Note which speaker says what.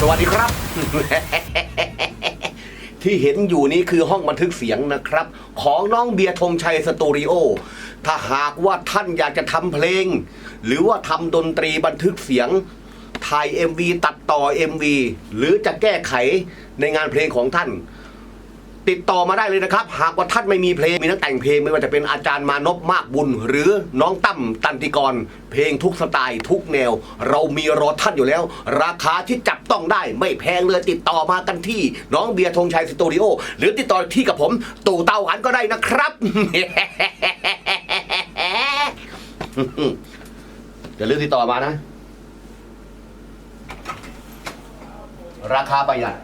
Speaker 1: สวัสดีครับ ที่เห็นอยู่นี้คือห้องบันทึกเสียงนะครับ ของน้องเบียร์ธงชัยสตูดิโอ ถ้าหากว่าท่านอยากจะทำเพลง หรือว่าทำดนตรีบันทึกเสียงถ่าย MV ตัดต่อ MV หรือจะแก้ไขในงานเพลงของท่าน ติดต่อมาได้เลยนะครับ หากว่าท่านไม่มีเพลงมีนักแต่งเพลงไม่ว่าจะเป็นอาจารย์มานพมากบุญ หรือน้องตั้มตันติกร เพลงทุกสไตล์ทุกแนว เรามีรอท่านอยู่แล้ว ราคาที่จับต้องได้ไม่แพงเลยติดต่อมากันที่ น้องเบียร์ธงชัยสตูดิโอหรือติดต่อที่กับผมตู่เตาหันก็ได้นะครับอย่าลืมติดต่อมานะ ราคาประหยัด